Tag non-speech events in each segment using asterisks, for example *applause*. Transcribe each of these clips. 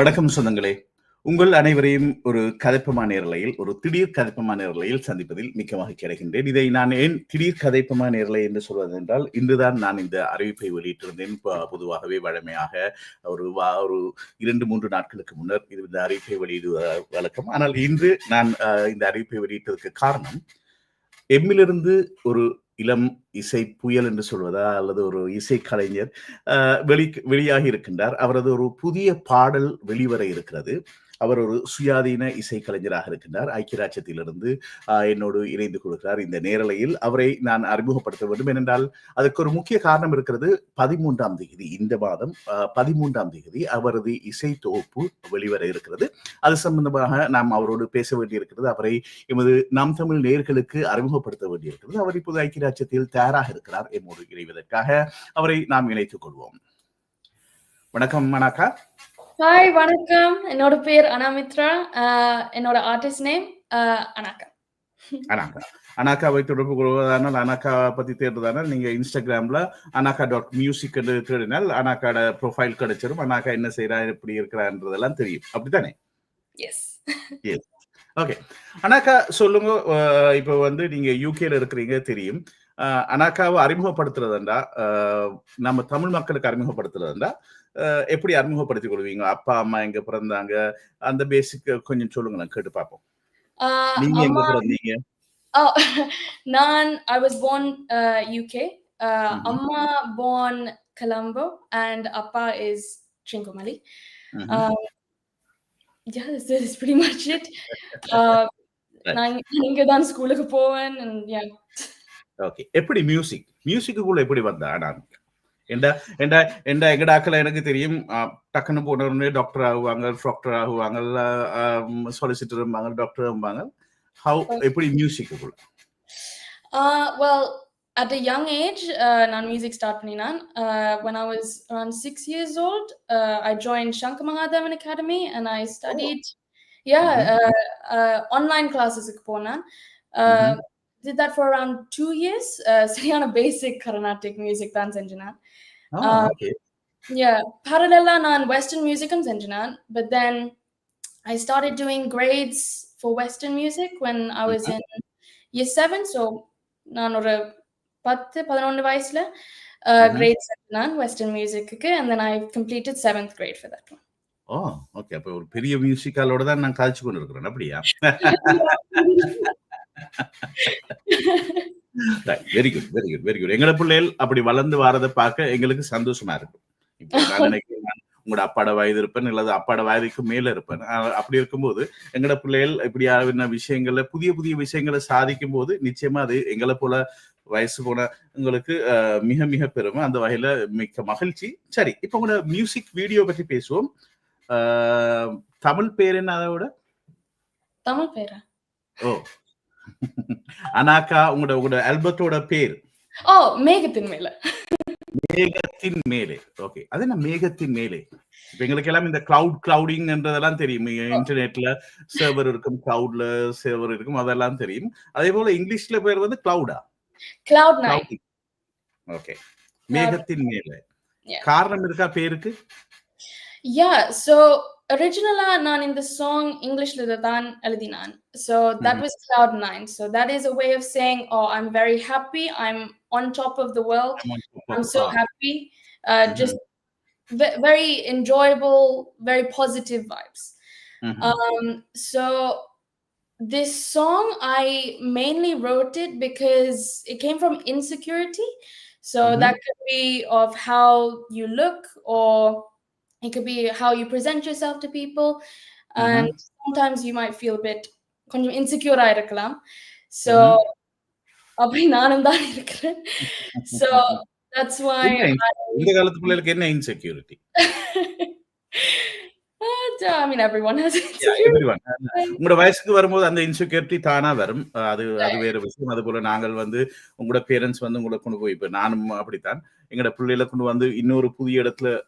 வணக்கம் சொந்தங்களே. உங்கள் அனைவரையும் ஒரு கதைப்பமான நேரலையில் ஒரு திடீர் கதைப்பமான நேரலையில் சந்திப்பதில் மிக்க மகிழ்ச்சி அடைகின்றேன் இதை நான் ஏன் திடீர் கதைப்பமான நேரலை என்று சொல்வதென்றால் இன்றுதான் நான் இந்த அறிவிப்பை வெளியிட்டிருந்தேன். பொதுவாகவே வழமையாக ஒரு வா- ஒரு இரண்டு மூன்று நாட்களுக்கு முன்னர் இது இந்த அறிவிப்பை வெளியிடுவ வழக்கம். ஆனால் இன்று நான் இந்த அறிவிப்பை வெளியிட்டதற்கு காரணம் எம்மிலிருந்து ஒரு இளம் இசை புயல் என்று சொல்வதா? அல்லது ஒரு இசை கலைஞர் வெளி வெளியாகி இருக்கின்றார். அவரது ஒரு புதிய பாடல் வெளிவர இருக்கிறது. அவர் ஒரு சுயாதீன இசைக்கலைஞராக இருக்கின்றார். ஐக்கிய ராஜ்யத்திலிருந்து என்னோடு இணைந்து கொள்கிறார் இந்த நேரலையில். அவரை நான் அறிமுகப்படுத்த வேண்டும். ஏனென்றால் அதற்கு ஒரு முக்கிய காரணம் இருக்கிறது. பதிமூன்றாம் தேதி இந்த மாதம் பதிமூன்றாம் தேதி அவரது இசை தொகுப்பு வெளிவர இருக்கிறது. அது சம்பந்தமாக நாம் அவரோடு பேச வேண்டியிருக்கிறது. அவரை எமது நாம் தமிழ் நேர்களுக்கு அறிமுகப்படுத்த வேண்டியிருக்கிறது. அவர் இப்போது ஐக்கிய ராஜ்யத்தில் தயாராக இருக்கிறார் என்னோடு இணைவதற்காக. அவரை நாம் இணைத்துக் கொள்வோம். வணக்கம் மனாக்கா ஹாய் வணக்கம். என்னோட பேர் அனாமித்ரா. என்னோட ஆர்டிஸ்ட் நேம் அனாக்கா. அனாக்கா. அனாக்காவை தொடர்பு கொள்வதானால் அனாக்கா பத்தி தேடுறதானால் நீங்க இன்ஸ்டாகிராம்ல அனாக்கா டாட் மியூசிக் தேடினால் அனாக்காட ப்ரொஃபைல் கிடைச்சிரும். அனாக்கா என்ன செய்யறா எப்படி இருக்கிறான்றதெல்லாம் தெரியும். அப்படித்தானே? எஸ் ஓகே அனாக்கா சொல்லுங்க. இப்போ வந்து நீங்க யூகேல இருக்கிறீங்க தெரியும். அனாக்காவை அறிமுகப்படுத்துறதுண்டா? நம்ம தமிழ் மக்களுக்கு அறிமுகப்படுத்துறதுண்டா? எப்படி அறிமுகப்படுத்திக் கொள்வீங்க? அப்பா அம்மா எங்க பிறந்தாங்க? அந்த பேசிக் கொஞ்சம் சொல்லுங்களேன் கேட்டு பார்ப்போம். நீங்க எங்க பிறந்தீங்க? நான் ஐ வாஸ் born யூகே. அம்மா born colombo and அப்பா is trincomalee. um, yeah this is pretty much it. Right. நான் இங்க தான் ஸ்கூலுக்கு போவேன் and yeah. ஓகே எப்படி மியூசிக் மியூசிக்குள்ள எப்படி வந்தா நான் எண்டா எண்டா எண்டா எங்கடாக்கள் எனக்கு தெரியும் அஹ், டக்குன்னு போனவொடனே டாக்டர் ஆகுவாங்க டாக்டர் ஆகுவாங்க சொலிசிட்டர் இருப்பாங்க டாக்டர் இருப்பாங்க ஹவு எப்படி மியூசிக்குள்ள Uh, well, at a young age, uh, நான் music start பண்ணினான். Uh, when I was around six years old, uh, I joined Shankar Mahadevan Academy and I studied, yeah, Mhm. uh, uh, online classes போனான். Uh, Did that for around two years. Uh, சரியான basic Carnatic music தான் செஞ்சினான். Okay Yeah, parallel நான் Western musicum செஞ்சினான். But then I started doing grades for Western music when I was in year seven. So நான் ஒரு பத்து பதினொன்று வயசுல Mhm. Great நான் வெஸ்டர்ன் மியூசிக்கு and then I completed seventh grade for that one. Oh okay அப்ப ஒரு பெரிய மியூசிக்காலோட தான் நான் காய்ச்சி கொண்டு இருக்கிறேன் அப்படியா very good very good very good எங்களோட பிள்ளைகள் அப்படி வளர்ந்து வரதை பார்க்க எங்களுக்கு சந்தோஷமா இருக்கும் இப்போ நான் *laughs* நினைக்கிறேன் உங்களோட அப்பாட வயது இருப்பேன் இல்லது அப்பாட வயதுக்கு மேல இருப்பேன். அப்படி இருக்கும்போது எங்களோட பிள்ளைகள் இப்படியான விஷயங்கள்ல புதிய புதிய விஷயங்களை சாதிக்கும் போது நிச்சயமா அது எங்களை போல வயசு போன உங்களுக்கு மிக மிக பெருமை. அந்த வகையில மிக்க மகிழ்ச்சி. சரி இப்போ உங்களோட மியூசிக் வீடியோ பற்றி பேசுவோம். தமிழ் பேர் என்ன அதோட? தமிழ் பேரா? ஓ *laughs* அனாக்கா உங்களோட உங்களோட ஆல்பத்தோட பேர்? ஓ மேகத்தின் மேல. மேகத்தின் மேலே. ஓகே அது என்ன மேகத்தின் மேலே? இப்ப எங்களுக்கு எல்லாம் இந்த கிளவுட் கிளவுடிங் என்றதெல்லாம் தெரியும். இன்டர்நெட்ல சர்வர் இருக்கும் கிளவுட்ல சர்வர் இருக்கும் அதெல்லாம் தெரியும். அதே போல இங்கிலீஷ்ல பேர் வந்து கிளவுடா கிளவுட் ஓகே மேகத்தின் மேலே. காரணம் இருக்கா பேருக்கு? Yeah, so originally நான் இந்த song Englishல தான் எழுதினான். So that Mhm. was cloud nine. So that is a way of saying, oh, I'm very happy. I'm on top of the world. I'm so happy. Uh, Mhm. Just ve- very enjoyable, very positive vibes. Mhm. Um, so this song, I mainly wrote it because it came from insecurity. So Mhm. that could be of how you look, or it could be how you present yourself to people. And sometimes you might feel a bit கொஞ்சம் insecure இருக்கலாம். So அப்படி நானும் தான் இருக்கிறேன். So that's why என்ன இந்த காலத்து பிள்ளைகளுக்கு என்ன இன்செக்யூரிட்டி *laughs* *laughs* உங்களோட வயசுக்கு வரும்போது அந்த இன்செக்யூரிட்டி தானா வரும்? அது அது வேற விஷயம். அது போல நாங்கள் வந்து உங்களோட பேரண்ட்ஸ் வந்து உங்களை கொண்டு போய் இப்ப நானும் அப்படித்தான். எங்களோட பிள்ளைகளை கொண்டு வந்து இன்னொரு புதிய இடத்துல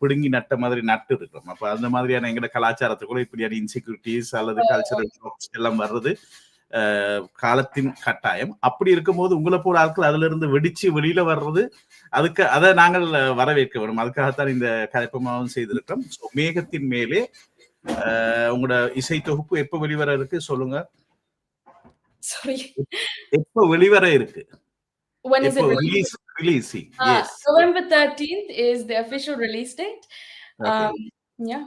பிடுங்கி நட்ட மாதிரி நட்டு இருக்கிறோம். அப்ப அந்த மாதிரியான எங்களோட கலாச்சாரத்துக்குள்ள இப்படியான இன்செக்யூரிட்டிஸ் அல்லது கல்ச்சரல் எல்லாம் வர்றது காலத்தின் கட்டாயம் அப்படி இருக்கும்போது உங்களை போல ஆட்கள் அதுல இருந்து வெடிச்சு வெளியில வர்றது அதுக்கு அதை நாங்கள் வரவேற்க வேணும் அதுக்காகத்தான் இந்த கதைப்பமாவும் செய்திருக்கோம் மேகத்தின் மேலே உங்களோட இசை தொகுப்பு எப்ப வெளிவர இருக்கு சொல்லுங்க. எப்ப வெளிவர இருக்கு When is it released? Uh, yes November 13th is the official release date. Um, yeah.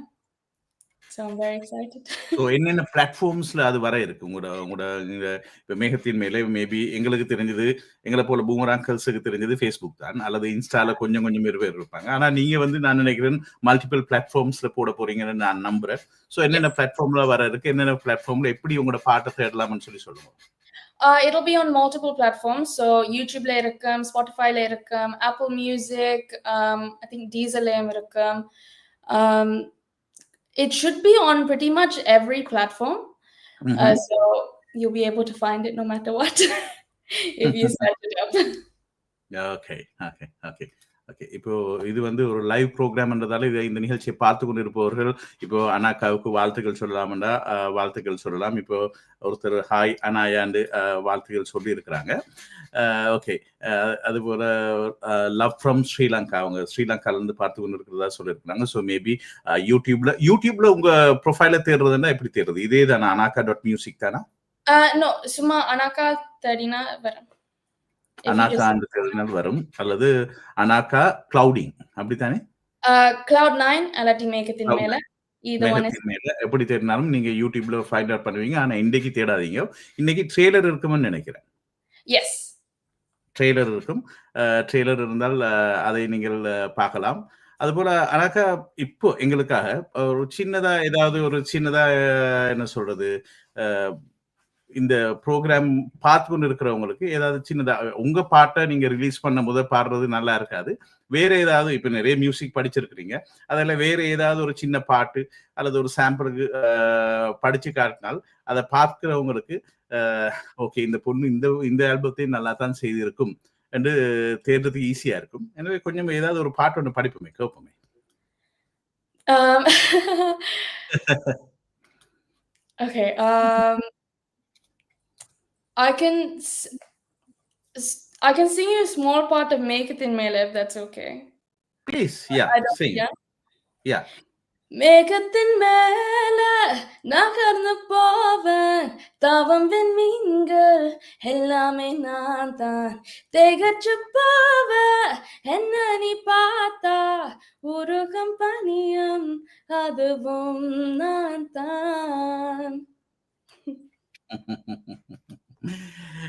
So I'm very excited. So என்னென்ன பிளாட்ஃபார்ம்ஸ்ல அது வர இருக்கு உங்களோட உங்களோட இந்த இப்ப மேகத்தின் மேலே மேபி எங்களுக்கு தெரிஞ்சது எங்களை போல பூமராங்கல்ஸுக்கு தெரிஞ்சது ஃபேஸ்புக் தான் அல்லது இன்ஸ்டால கொஞ்சம் கொஞ்சம் பேர் பேர் இருப்பாங்க ஆனா நீங்க வந்து நான் நினைக்கிறேன் மல்டிபிள் பிளாட்ஃபார்ம்ஸ்ல போட போறீங்கன்னு நான் நம்புறேன் ஸோ என்னென்ன பிளாட்ஃபார்ம்ல வர இருக்கு என்னென்ன பிளாட்ஃபார்ம்ல எப்படி உங்களோட பாட்டை தேடலாம்னு சொல்லி சொல்லுங்க Uh, it'll be on multiple platforms. So YouTube la irukum, Spotify la irukum, Apple Music, um, I think Deezer la irukum. Um, it should be on pretty much every platform. Uh, mm-hmm. Uh, so you'll be able to find it no matter what *laughs* if you *laughs* search it up. Okay, okay, okay. Okay இப்போ இது வந்து ஒரு live ப்ரோக்ராம்ன்றதால இதை இந்த நிகழ்ச்சியை பார்த்து கொண்டு இருப்பவர்கள் இப்போ அனாக்காவுக்கு வாழ்த்துக்கள் சொல்லலாம்டா வாழ்த்துக்கள் சொல்லலாம். இப்போ ஒருத்தர் ஹாய் அனாயாண்டு வாழ்த்துக்கள் சொல்லி இருக்கிறாங்க ஓகே அதுபோல லவ் ஃப்ரம் ஸ்ரீலங்கா அவங்க ஸ்ரீலங்கால இருந்து பார்த்து கொண்டு இருக்கிறதா சொல்லியிருக்கிறாங்க. ஸோ மேபி யூடியூப்ல யூடியூப்ல உங்க ப்ரொஃபைல தேடுறதுன்னா எப்படி தேடுறது? இதே தானே அனாக்கா டாட் மியூசிக் தானா சும்மா அனாக்கா தேடினா வரேன் Tarina Varam. If you அனாக்கா அந்த தேடினால் வரும்? அல்லது அனாக்கா கிளவுடிங் அப்படித்தானே? Uh. Either one is மேகத்தின் மேல. எப்படி தேடினாலும் நீங்க யூடியூப்ல ஃபைண்ட் அவுட் பண்ணுவீங்க. ஆனா இன்னைக்கு தேடாதீங்க. இன்னைக்கு ட்ரெய்லர் இருக்கும்னு நினைக்கிறேன். Yes. ட்ரெய்லர் இருக்கும். ட்ரெய்லர் இருந்தால் அஹ், அதை நீங்கள் அஹ், பார்க்கலாம். அதுபோல அனாக்கா இப்போ எங்களுக்காக ஒரு சின்னதா ஏதாவது ஒரு சின்னதா என்ன சொல்றது? இந்த ப்ரோக்ராம் பார்த்து கொண்டு இருக்கிறவங்களுக்கு ஏதாவது சின்னதாக உங்க பாட்டை நீங்க ரிலீஸ் பண்ண முதல் பாடுறது நல்லா இருக்காது. வேற ஏதாவது இப்போ நிறைய மியூசிக் படிச்சிருக்கிறீங்க. அதில் வேற ஏதாவது ஒரு சின்ன பாட்டு அல்லது ஒரு சாம்பிளுக்கு படிச்சு காட்டினால் அதை பார்க்கிறவங்களுக்கு ஓகே இந்த பொண்ணு இந்த இந்த ஆல்பத்தையும் நல்லா தான் செய்திருக்கும் என்று தேடுறதுக்கு ஈஸியா இருக்கும். எனவே கொஞ்சம் ஏதாவது ஒரு பாட்டு ஒன்று படிப்போமே கேட்போமே. Um, *laughs* okay. Um, I can s- s- I can sing you a small part of "Make It in Mela" if that's okay. Please yeah I don't, sing yeah. Yeah. மேகத்தின் மேல நகர்ந்து போவேன் தவம் விண்மீன்கள் எல்லாமே நான் தான் திகச்சு போவ என்ன நீ பார்த்தா உருகம் பனியம் அதுவும் நான் தான்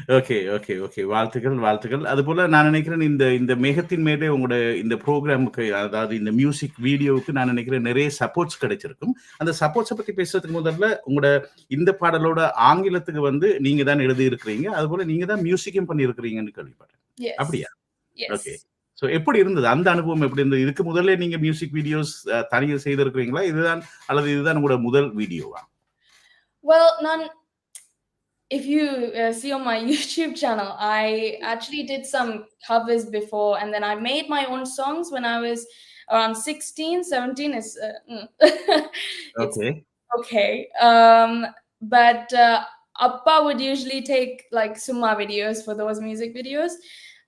ஓகே ஓகே ஓகே வாழ்த்துக்கள் வாழ்த்துக்கள். அதுபோல நான் நினைக்கிறேன் இந்த இந்த மேகத்தின் மேலே உங்களோட இந்த ப்ரோக்ராமுக்கு அதாவது இந்த மியூசிக் வீடியோவுக்கு நான் நினைக்கிறேன் நிறைய சப்போர்ட்ஸ் கிடைச்சிருக்கும். அந்த சப்போர்ட்ஸை பத்தி பேசுறதுக்கு முதல்ல உங்களோட இந்த பாடலோட ஆங்கிலத்துக்கு வந்து நீங்க தான் எழுதி இருக்கிறீங்க அதுபோல நீங்க தான் மியூசிக்கும் பண்ணி இருக்கிறீங்கன்னு கேள்விப்பட்டேன். அப்படியா. ஓகே ஸோ எப்படி இருந்தது? அந்த அனுபவம் எப்படி இருந்தது? இதுக்கு முதல்ல நீங்க மியூசிக் வீடியோஸ் தனியாக செய்திருக்கிறீங்களா? இதுதான் அல்லது இதுதான் உங்களோட முதல் வீடியோவா Well, none. If you uh, see on my *laughs* YouTube channel, I actually did some covers before, and then I made my own songs when I was around 16, 17. Is uh, mm. *laughs* Okay okay. Um, but uh, Appa would usually take like Summa videos for those music videos.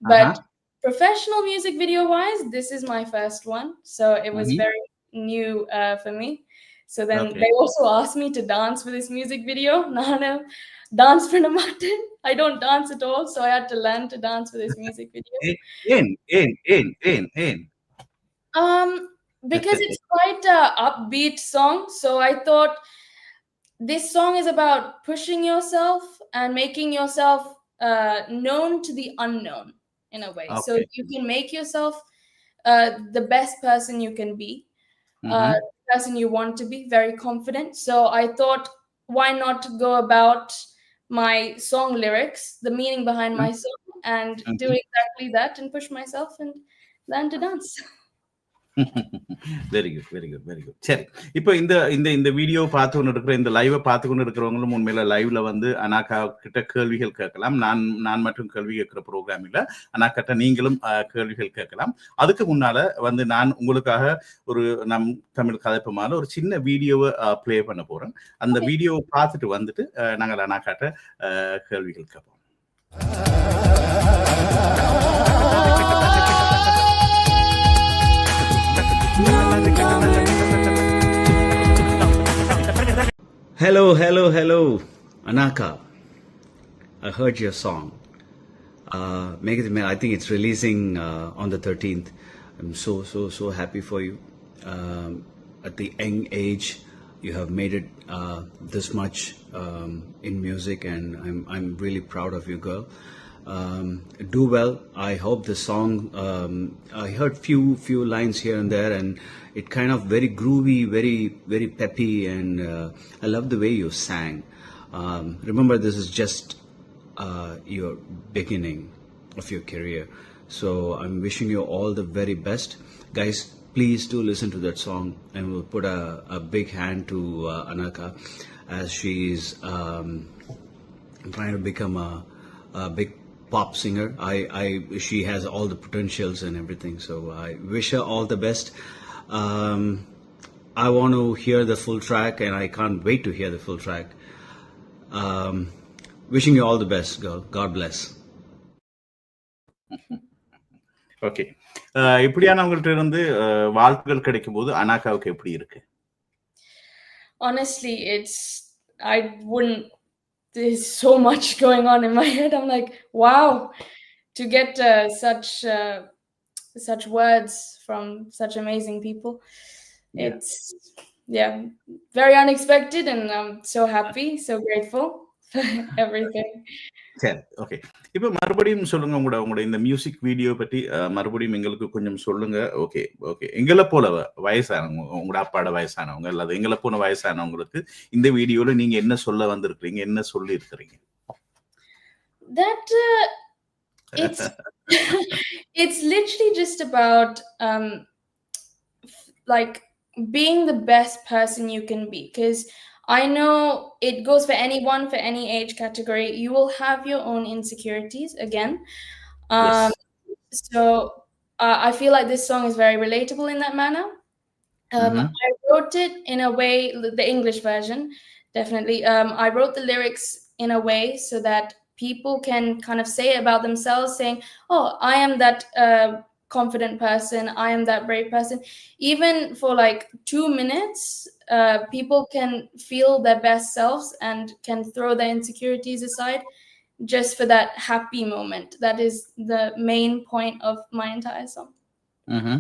But Uh-huh. professional music video wise, this is my first one. So it was Mhm. very new uh, for me so then okay. they also asked me to dance for this music video. *laughs* Nana dance for Martin. I don't dance at all, so I had to learn to dance for this music video. *laughs* In, in, in, in, in. Um, because it's quite a upbeat song, so I thought this song is about pushing yourself and making yourself uh, known to the unknown in a way. Okay. So you can make yourself uh, the best person you can be. Mm-hmm. Uh, person you want to be, very confident. So I thought, why not go about my song lyrics, the meaning behind my song, and do Mhm. exactly that and push myself and learn to dance. *laughs* Very good very good very good சரி. இப்போ இந்த இந்த இந்த video பார்த்து கொண்டு இருக்கிற இந்த லைவை பார்த்து கொண்டு இருக்கிறவங்களும் உண்மையில லைவ்ல வந்து அனாக்கா கிட்ட கேள்விகள் கேட்கலாம். நான் நான் மட்டும் கேள்வி கேட்கிற ப்ரோக்ராம் இல்ல. அனாக்கிட்ட நீங்களும் கேள்விகள் கேட்கலாம். அதுக்கு முன்னால வந்து நான் உங்களுக்காக ஒரு நம் தமிழ் கதைப்பமான ஒரு சின்ன வீடியோவை ப்ளே பண்ண போறேன். அந்த வீடியோவை பார்த்துட்டு வந்துட்டு நாங்கள் அனாக்காட்ட கேள்விகள் கேட்போம். Hello, hello, hello, Anaka. I heard your song. Uh, it, I think it's releasing uh, on the 13th. I'm so, so, so happy for you. Um, at the young age, you have made it uh, this much um, in music, and I'm, I'm really proud of you, girl. Um, do well. I hope the song. Um, I heard few few lines here and there, and it kind of very groovy, very very peppy, and uh, I love the way you sang. Um, remember, this is just uh, your beginning of your career, so I'm wishing you all the very best, guys. Please do listen to that song, and we'll put a, a big hand to uh, Anaka as she's um, trying to become a, a big pop singer. I, I, she has all the potentials and everything. So I wish her all the best. Um, I want to hear the full track, and I can't wait to hear the full track. Um, wishing you all the best, girl. God bless. Okay இப்படியானவங்கள்ட்ட இருந்து அஹ், வாழ்த்துகள் கிடைக்கும் போது அனாக்காவுக்கு எப்படி இருக்கு honestly it's i wouldn't there's so much going on in my head i'm like wow to get uh, such uh, such words from such amazing people. Yeah. it's yeah very unexpected and i'm so happy so grateful for *laughs* everything. சரி okay இப்போ மறுபடியும் சொல்லுங்க உங்களோட உங்களோட இந்த music video பற்றி மறுபடியும் எங்களுக்கு கொஞ்சம் சொல்லுங்க. ஓகே ஓகே எங்களை போல வயசானவங்க உங்களோட அப்பாட வயசானவங்க அல்லது எங்களை போன வயசானவங்களுக்கு இந்த வீடியோல நீங்க என்ன சொல்ல வந்திருக்கிறீங்க என்ன சொல்லி இருக்கிறீங்க uh, it's *laughs* it's literally just about um like being the best person you can be because i know it goes for anyone for any age category. You will have your own insecurities again. Um so uh, i feel like this song is very relatable in that manner. Um, Mhm. i wrote it in a way the english version definitely. Um, i wrote the lyrics in a way so that people can kind of say about themselves saying oh i am that uh, confident person. I am that brave person. Even for like two minutes uh, people can feel their best selves and can throw their insecurities aside just for that happy moment. That is the main point of my entire song. Mm-hmm.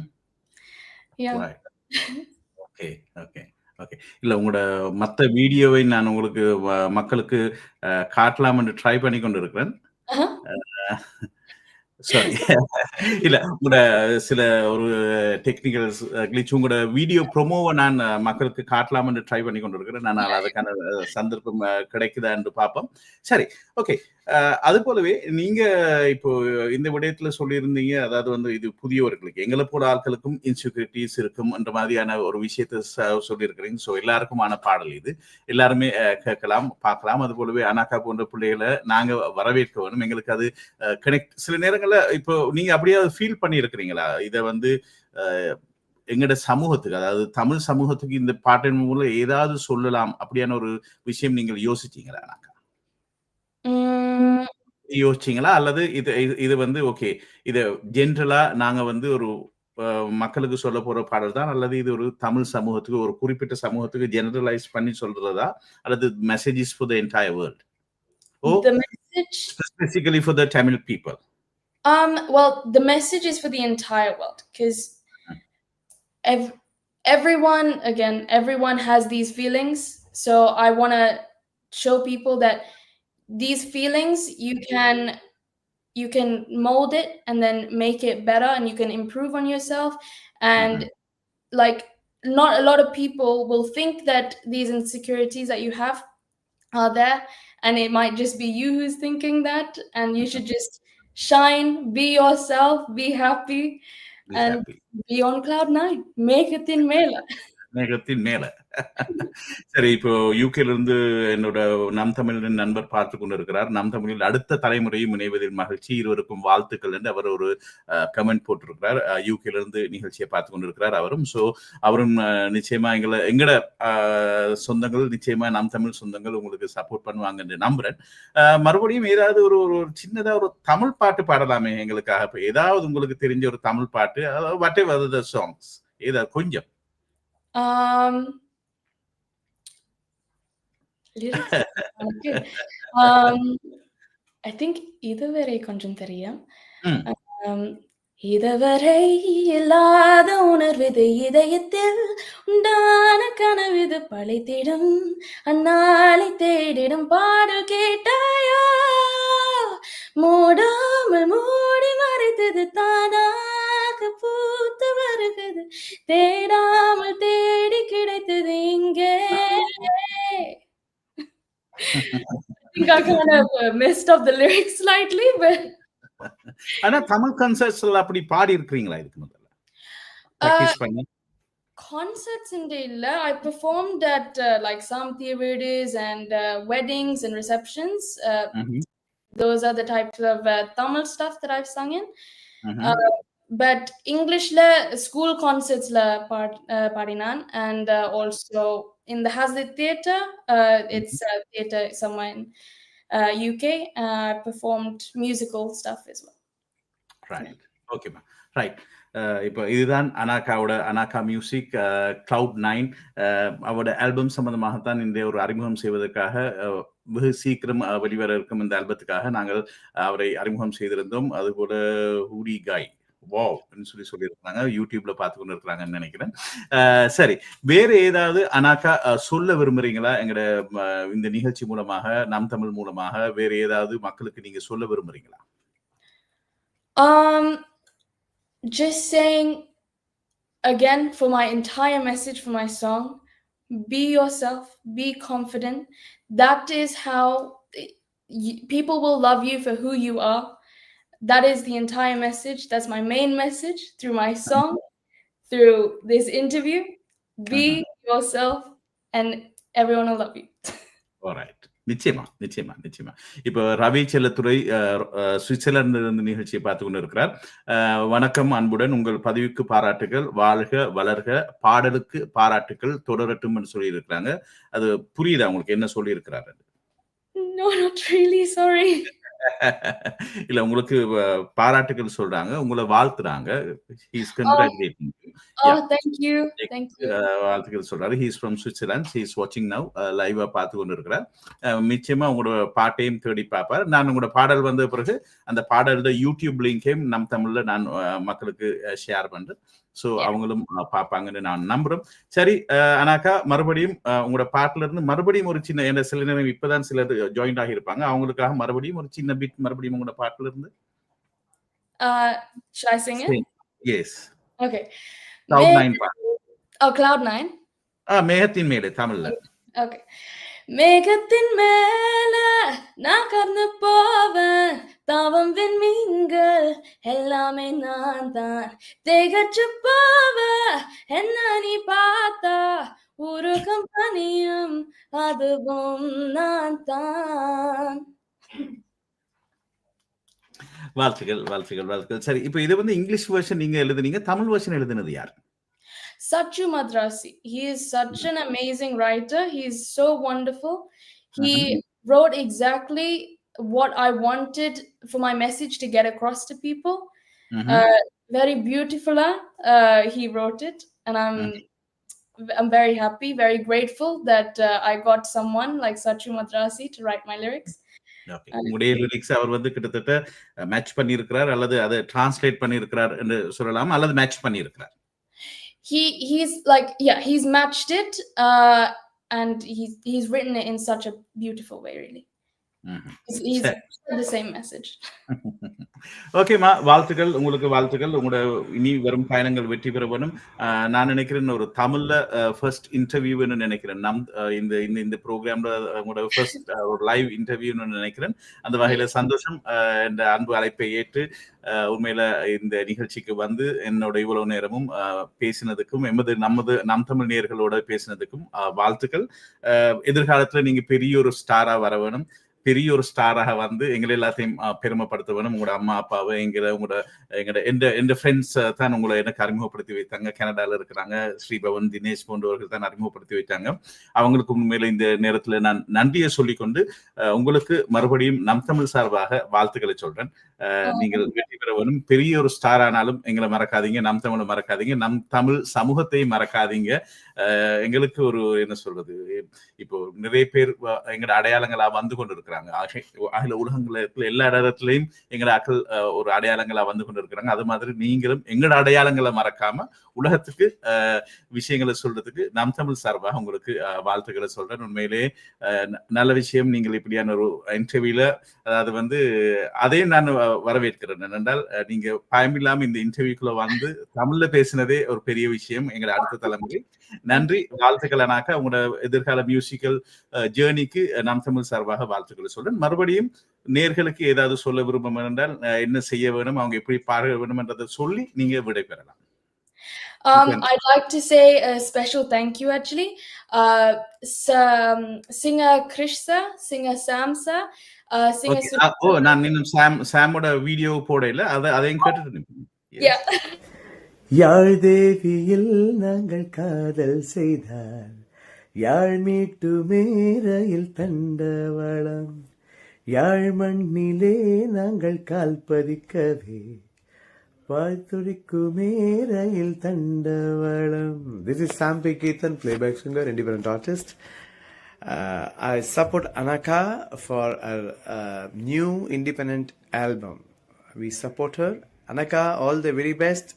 yeah. Right. *laughs* okay okay. Okay இல்ல உங்களோட மத்த வீடியோவை நான் உங்களுக்கு வ- மக்களுக்கு காட்டலாம் என்று ட்ரை பண்ணி கொண்டு இருக்கிறேன். சாரி *laughs* இல்ல உங்களோட சில ஒரு டெக்னிக்கல் கிளிச் உங்களோட வீடியோ ப்ரொமோவை நான் மக்களுக்கு காட்டலாம் என்று ட்ரை பண்ணி கொண்டு இருக்கிறேன் நான் அதுக்கான சந்தர்ப்பம் கிடைக்குதா என்று பார்ப்போம். சரி ஓகே அது போலவே நீங்க இப்போ இந்த விடயத்துல சொல்லியிருந்தீங்க அதாவது வந்து இது புதியவர்களுக்கு எங்களை போல ஆட்களுக்கும் இன்செக்யூரிட்டிஸ் இருக்கும் என்ற மாதிரியான ஒரு விஷயத்த ச- சொல்லியிருக்கிறீங்க. ஸோ எல்லாருக்குமான பாடல் இது. எல்லாருமே கேட்கலாம் பார்க்கலாம். அது போலவே அனாக்கா போன்ற பிள்ளைகளை நாங்க வரவேற்க வேணும் எங்களுக்கு அது கனெக்ட் சில நேரங்களில் இப்போ நீங்க அப்படியே ஃபீல் பண்ணியிருக்கிறீங்களா? இதை வந்து எங்களோட எங்கட சமூகத்துக்கு அதாவது தமிழ் சமூகத்துக்கு இந்த பாட்டின் மூலம் ஏதாவது சொல்லலாம் அப்படியான ஒரு விஷயம் நீங்கள் யோசிச்சீங்களா அனாக்கா Mm, யோசிச்சீங்களா? அல்லது இது இது- இது வந்து ஓகே இது ஜென்ரலா நாங்க வந்து ஒரு மக்களுக்கு சொல்ல போற பாடல் தான் அல்லது இது ஒரு தமிழ் சமூகத்துக்கு ஒரு குறிப்பிட்ட சமூகத்துக்கு ஜெனரலைஸ் பண்ணி சொல்றதா? அல்லது messages for the entire world or the message specifically for the Tamil people Um, well, the message is for the entire world because ev- everyone, again, everyone has these feelings. So I want to show people that these feelings you can you can mold it and then make it better and you can improve on yourself and mm-hmm. like not a lot of people will think that these insecurities that you have are there and it might just be you who's thinking that and you should mm-hmm. just shine be yourself be happy Be And- happy. Be on cloud nine. Make it in Mela. *laughs* மேகத்தின் மேல. சரி இப்போ யூகேல இருந்து என்னோட நம் தமிழின் நண்பர் பார்த்து கொண்டிருக்கிறார். நம் தமிழில் அடுத்த தலைமுறையும் இணைவதில் மகிழ்ச்சி. இருவருக்கும் வாழ்த்துக்கள் என்று அவர் ஒரு கமெண்ட் போட்டிருக்கிறார். யூகேல இருந்து நிகழ்ச்சியை பார்த்து கொண்டிருக்கிறார் அவரும். சோ அவரும் நிச்சயமா எங்களை எங்கட சொந்தங்கள் நிச்சயமா நம் தமிழ் சொந்தங்கள் உங்களுக்கு சப்போர்ட் பண்ணுவாங்க என்று நம்புறேன். மறுபடியும் ஏதாவது ஒரு ஒரு ஒரு சின்னதா ஒரு தமிழ் பாட்டு பாடலாமே எங்களுக்காக. ஏதாவது உங்களுக்கு தெரிஞ்ச ஒரு தமிழ் பாட்டு அதாவது வாட் எவர் சாங்ஸ் ஏதாவது கொஞ்சம். Um, எனக்கு, I think இதுவரை கொஞ்சம் தெரியும். Um, இதுவரை இல்லாத உணர்விது இதயத்தில் உண்டான கனவிது பழைத்திடும் அந்நாளை தேடிடும் பாடல் கேட்டாயோ? மூடாமல் மூடி மறைத்தது தானாக பூத்து வருகிறது தேடாமல் தேடி கிடைத்தது இங்கே I think I kind of uh, messed up the lyrics slightly, but ஆனா தமிழ் கன்சர்ட்ஸ்ல அப்படி பாடி இருக்கிறீங்களா இதுக்கு முதல்ல Practice பண்ணி concerts in Dela, I performed at uh, like some theaters and uh, weddings and receptions. Uh, ம்ஹும், those are the types of uh, Tamil stuff that I've sung in. ம்ஹும். But இங்கிலீஷ்ல school கான்சர்ட்ஸ்ல பாட் பாடினான் and also in the has the theatre it's theatre somewhere in UK performed musical stuff is well right ஓகேம்மா right இப்போ இதுதான் அனாகாவோட Anagha music cloud nine அவரோட ஆல்பம் சம்பந்தமாகத்தான் இன்றைய ஒரு அறிமுகம் செய்வதற்காக வெகு சீக்கிரம் வெளிவர இருக்கும் இந்த ஆல்பத்துக்காக நாங்கள் அவரை அறிமுகம் செய்திருந்தோம் அதுபோல ஹூடி காய் வா அப்படின்னு சொல்லி சொல்லியிருக்காங்க யூடியூப்ல பார்த்துக்கொண்டு இருக்கிறாங்கன்னு நினைக்கிறேன். சரி. வேற ஏதாவது அனாக்கா சொல்ல விரும்புறீங்களா? எங்கட இந்த நிகழ்ச்சி மூலமாக நம் தமிழ் மூலமாக வேற ஏதாவது மக்களுக்கு நீங்க சொல்ல விரும்புறீங்களா? Um, just saying again for my entire message for my song be yourself, be confident. That is how people will love you for who you are. That is the entire message. That's my main message through my song, through this interview. Be yourself, and everyone will love you. *laughs* Right நிச்சயமா நிச்சயமா நிச்சயமா இப்போ Ravi Chellathurai Switzerland இருந்து நிகழ்ச்சியை பார்த்து கொண்டு இருக்கிறார் வணக்கம் அன்புடன் உங்கள் பதிவுக்கு பாராட்டுகள் வாழ்க வளர்க பாடலுக்கு பாராட்டுகள் தொடரட்டும் என்று சொல்லி இருக்கிறாங்க அது புரியுதா உங்களுக்கு என்ன சொல்லி இருக்கிறாரு No, not really. Sorry. *laughs* இல்ல உங்களுக்கு பாராட்டுகள் சொல்றாங்க உங்களை வாழ்த்துறாங்க. He's congratulating Oh, thank you. Thank you. வாழ்த்துக்கள் சொல்றாரு. ஹீஸ் ஃப்ரம் சுவிட்சர்லாந்து ஹீஸ் வாட்சிங் நவ் லைவா பார்த்து கொண்டு இருக்கிறார் நிச்சயமா உங்களோட பாட்டையும் தேடி பார்ப்பார். நான் உங்களோட பாடல் வந்த பிறகு அந்த பாடலோட யூடியூப் லிங்கையும் நம் தமிழ்ல நான் மக்களுக்கு ஷேர் பண்றேன். So Yeah. அவங்களும் பார்ப்பாங்கன்னு நான் நம்புறேன் சரி அஹ், அனாக்கா மறுபடியும் உங்களோட பாட்டுல இருந்து மறுபடியும் ஒரு சின்ன என்ன சில நேரம் இப்பதான் சிலர் ஜாயின்ட் ஆகியிருப்பாங்க அவங்களுக்காக மறுபடியும் ஒரு சின்ன பிட் மறுபடியும் உங்களோட பாட்டுல இருந்து? Yes Okay. Cloud nine Cloud Nine. ஆ மேகத்தின் மேலே தமிழ்ல Okay. மேகத்தின் மேல நான் கறந்து போவேன். தாவம் விண்மீன்கள் எல்லாமே நான் தான் திகச்சு போவ என்ன நீ பார்த்தா? உருகம் பணியும் அதுவும் நான் தான் வாழ்த்துக்கள் வாழ்த்துக்கள் வாழ்த்துக்கள். சரி இப்போ இது வந்து இங்கிலீஷ் வெர்ஷன் நீங்க எழுதுனீங்க தமிழ் வெர்ஷன் எழுதுனது யார்? Sachu Madrasi. He is such an amazing writer. He's so wonderful. He wrote exactly what I wanted for my message to get across to people. ம்ஹும். Uh, very beautiful. Uh, he wrote it, and I'm I'm very happy, very grateful that uh, I got someone like Sachu Madrasi to write my lyrics. உங்களுடைய lyrics அவர் வந்து கிட்டத்தட்ட match பண்ணியிருக்கிறார் அல்லது அதை translate பண்ணியிருக்கிறார் என்று சொல்லலாம் அல்லது மேட்ச் பண்ணியிருக்கிறார் he he's like yeah he's matched it uh and he's he's written it in such a beautiful way really. He's, *laughs* said the same message. ஓகேம்மா வாழ்த்துக்கள். உங்களுக்கு வாழ்த்துக்கள். உங்களோட இனி வரும் பயணங்கள் வெற்றி பெற வேணும். நான் நினைக்கிறேன் ஒரு தமிழ்ல ஃபர்ஸ்ட் இன்டர்வியூன்னு நினைக்கிறேன். நம் இந்த இந்த இந்த ப்ரோக்ராம்ல உங்களோட ஃபர்ஸ்ட் ஒரு லைவ் இன்டர்வியூன்னு நினைக்கிறேன். அந்த வகையில சந்தோஷம் இந்த அன்பு அழைப்பை ஏற்று உண்மையில இந்த நிகழ்ச்சிக்கு வந்து என்னோட இவ்வளவு நேரமும் பேசினதுக்கும் எமது நமது நம் தமிழ் நேயர்களோட பேசினதுக்கும் வாழ்த்துக்கள். எதிர்காலத்துல நீங்க பெரிய ஒரு ஸ்டாரா வர வேணும். பெரிய ஒரு ஸ்டாராக வந்து எங்களை எல்லாத்தையும் பெருமைப்படுத்த வேணும் உங்களோட அம்மா அப்பாவை எங்களை உங்களோட எங்களோட எந்த எந்த ஃப்ரெண்ட்ஸ் தான் உங்களை எனக்கு அறிமுகப்படுத்தி வைத்தாங்க. கனடால இருக்கிறாங்க. ஸ்ரீபவன் தினேஷ் போன்றவர்கள் தான் அறிமுகப்படுத்தி வைத்தாங்க. அவங்களுக்கு உண்மையில இந்த நேரத்துல நான் நன்றியை சொல்லிக்கொண்டு உங்களுக்கு மறுபடியும் நம் தமிழ் சார்பாக வாழ்த்துக்களை சொல்றேன். நீங்கள் வெற்றி பெற வேணும் பெரிய ஒரு ஸ்டார் ஆனாலும் எங்களை மறக்காதீங்க. நம் தமிழை மறக்காதீங்க. நம் தமிழ் சமூகத்தை மறக்காதீங்க. எங்களுக்கு ஒரு என்ன சொல்றது இப்போ நிறைய பேர் எங்களோட அடையாளங்களா வந்து கொண்டு இருக்கிறாங்க அகில உலகங்கள எல்லா இடத்துலையும் எங்களோட அக்கல் ஒரு அடையாளங்களா வந்து கொண்டு இருக்கிறாங்க அது மாதிரி நீங்களும் எங்களோட அடையாளங்களை மறக்காம உலகத்துக்கு விஷயங்களை சொல்றதுக்கு நம் தமிழ் சார்பாக உங்களுக்கு வாழ்த்துக்களை சொல்றேன். உண்மையிலே நல்ல விஷயம். நீங்கள் இப்படியான ஒரு இன்டர்வியூல அதாவது வந்து அதையும் நான் வரவேற்கிறேன். என்னென்றால் நீங்க பயமில்லாம இந்த இன்டர்வியூக்குள்ள வந்து தமிழ்ல பேசினதே ஒரு பெரிய விஷயம். எங்களை அடுத்த தலைமுறை. நன்றி. வாழ்த்துக்கள் உங்களோட எதிர்கால மியூசிக்கல் ஜேர்னிக்கு நம் தமிழ் சார்பாக வாழ்த்துக்களை சொல்றேன். மறுபடியும் நேர்களுக்கு ஏதாவது சொல்ல விரும்பம் என்றால் என்ன செய்ய வேணும் அவங்க எப்படி பார்க்க வேணும் என்றதை சொல்லி நீங்க விடை பெறலாம் Um, Okay. I'd like to say a special thank you actually. Uh, um, singer Krishsa, singer Samsa, uh, singer Okay. ஆ, ஓ நான் இன்னும் சாம் சாமோட வீடியோ போடையில அதை அதையும் கேட்டுட்டு. யாழ் தேவியில் நாங்கள் காதல் செய்தால் யாழ் மீட்டு மேரையில் தண்டவளம் யாழ் மண்ணிலே நாங்கள் கால் பதிக்கவே This is Thandavalam this is Sam P Keerthan Uh, I support Anaka for her uh, new independent album. We support her. Anaka, all the very best.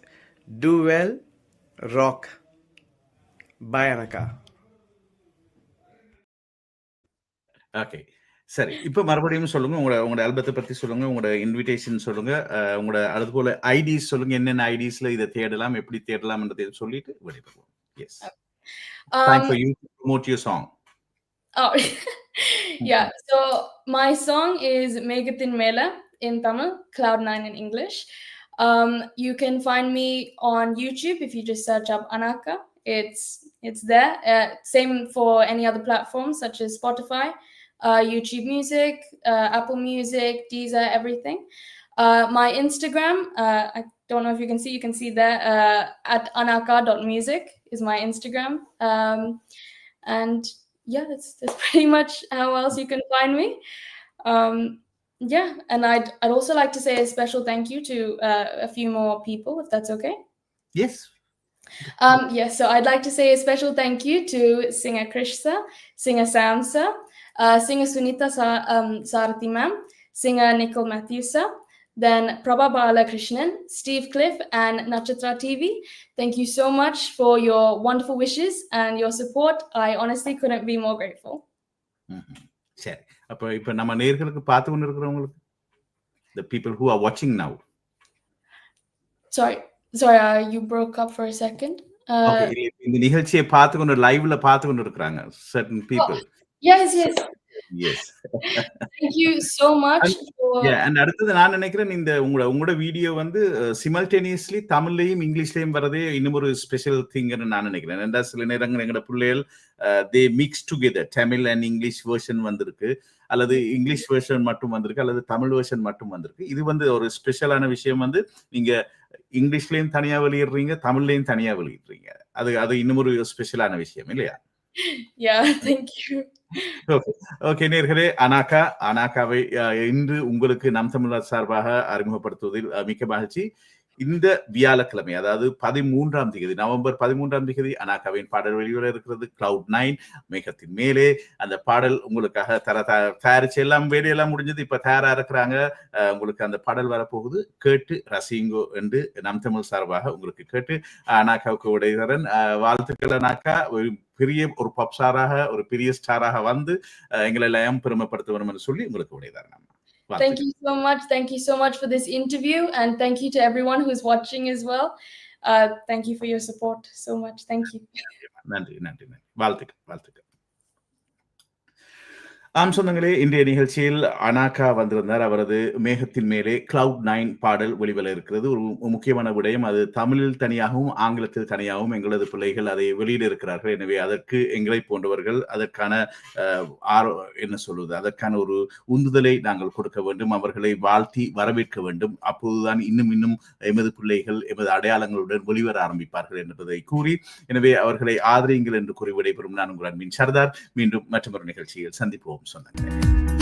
Do well. Rock. Bye, Anaka. Okay. சரி இப்ப மறுபடியும் சொல்லுங்க உங்களோட உங்களோட ஆல்பத்தை பத்தி சொல்லுங்க உங்களோட இன்விடேஷன் சொல்லுங்க உங்களோட அது போல ஐடிஸ் சொல்லுங்க என்னென்ன ஐடிஸ்ல இதை தேடலாம் எப்படி தேடலாம்ன்றதை சொல்லிட்டு விடைபெறுவோம் yes Um, for you song oh, yeah. So my song is Megathin Mela in Tamil, Cloud9 in English. Um, you can find me on YouTube if you just search up Anaka. It's it's there. Uh, same for any other platforms such as Spotify, uh, YouTube Music, uh, Apple Music, Deezer, everything. Uh, my Instagram, uh, I don't know if you can see, you can see there uh, at anaka.music is my Instagram. Um, and yeah, that's, that's *laughs* pretty much how else you can find me. Um, yeah, and I'd, I'd also like to say a special thank you to uh, a few more people, if that's okay. Yes, Um, yes, so I'd like to say a special thank you to singer Krishna, singer Samsa, uh, singer Sunita Sa- um, Sarati ma'am, singer Nicole Matthewsa, then Prabha Balakrishnan, Steve Cliff, and Nachatra TV. Thank you so much for your wonderful wishes and your support. I honestly couldn't be more grateful. சரி அப்ப இப்ப நம்ம நேர்களுக்கு பார்த்து கொண்டு இருக்கிறவங்களுக்கு the people who are watching now Sorry, sorry, uh, you broke up for a second. Uh, Okay, இந்த நிகழ்ச்சியை பார்த்து கொண்டு லைவ்ல பார்த்து கொண்டு இருக்கிறாங்க certain people Yes, yes. yes. Thank you so much for. Yeah, and அடுத்தது நான் நினைக்கிறேன் இந்த உங்களோட உங்களோட வீடியோ வந்து சிமல்டேனியஸ்லி தமிழ்லயும் இங்கிலீஷ்லயும் வரதே இன்னும் ஒரு ஸ்பெஷல் திங்னு நான் நினைக்கிறேன். ஏன்னா சில நேரங்கள் எங்களோட பிள்ளைகள் they mix together Tamil and English version வந்திருக்கு. அல்லது இங்கிலீஷ் வெர்ஷன் மட்டும் வந்திருக்கு. அல்லது தமிழ் வெர்ஷன் மட்டும் வந்திருக்கு. இது வந்து ஒரு ஸ்பெஷலான விஷயம் வந்து நீங்க இங்கிலீஷ்லயும் தனியா வெளியிடுறீங்க தமிழ்லயும் தனியா வெளியிடுறீங்க. அது அது இன்னும் ஒரு ஸ்பெஷலான விஷயம் இல்லையா? *laughs* Thank you. ஓகே நேர்களே அனாகா அனாகாவை இன்று உங்களுக்கு நம் தமிழர் சார்பாக அறிமுகப்படுத்துவதில் மிக்க மகிழ்ச்சி. இந்த வியாழக்கிழமை அதாவது பதிமூன்றாம் தேதி நவம்பர் பதிமூன்றாம் தேதி அனாகாவின் பாடல் வெளியில இருக்கிறது கிளவுட் நைன் மேகத்தின் மேலே. அந்த பாடல் உங்களுக்காக தர த- தயாரிச்சு எல்லாம் வேலையெல்லாம் முடிஞ்சது இப்ப தயாரா இருக்கிறாங்க. உங்களுக்கு அந்த பாடல் வரப்போகுது. கேட்டு ரசிங்கோ என்று நம் தமிழ் சார்பாக உங்களுக்கு கேட்டு அனாகாவுக்கு உடையதரன் வாழ்த்துக்கள் அனாக்கா. பெரிய ஒரு பப்சாராக ஒரு பெரிய ஸ்டாராக வந்து எங்களை எல்லாம் பெருமைப்படுத்த வேணும் என்று சொல்லி உங்களுக்கு உடையதார் Well, thank you so much. Thank you so much for this interview. And thank you to everyone who's watching as well. Uh, thank you for your support so much. Thank you. Valtika, Valtika. ஆம் சொந்தங்களே இன்றைய நிகழ்ச்சியில் அனாகா வந்திருந்தார். அவரது மேகத்தின் மேலே cloud nine பாடல் வெளிவர இருக்கிறது. ஒரு முக்கியமான விடயம். அது தமிழில் தனியாகவும் ஆங்கிலத்தில் தனியாகவும் எங்களது பிள்ளைகள் அதை வெளியிட இருக்கிறார்கள். எனவே அதற்கு எங்களை போன்றவர்கள் அதற்கான அஹ், என்ன சொல்வது? அதற்கான ஒரு உந்துதலை நாங்கள் கொடுக்க வேண்டும். அவர்களை வாழ்த்தி வரவேற்க வேண்டும். அப்போதுதான் இன்னும் இன்னும் எமது பிள்ளைகள் எமது அடையாளங்களுடன் வெளிவர ஆரம்பிப்பார்கள் என்பதை கூறி எனவே அவர்களை ஆதரியுங்கள் என்று கூறி விடைபெறும் நான் உங்கள் அன்பின் சர்தார். மீண்டும் மற்றொரு நிகழ்ச்சியில் சந்திப்போம். Sunday.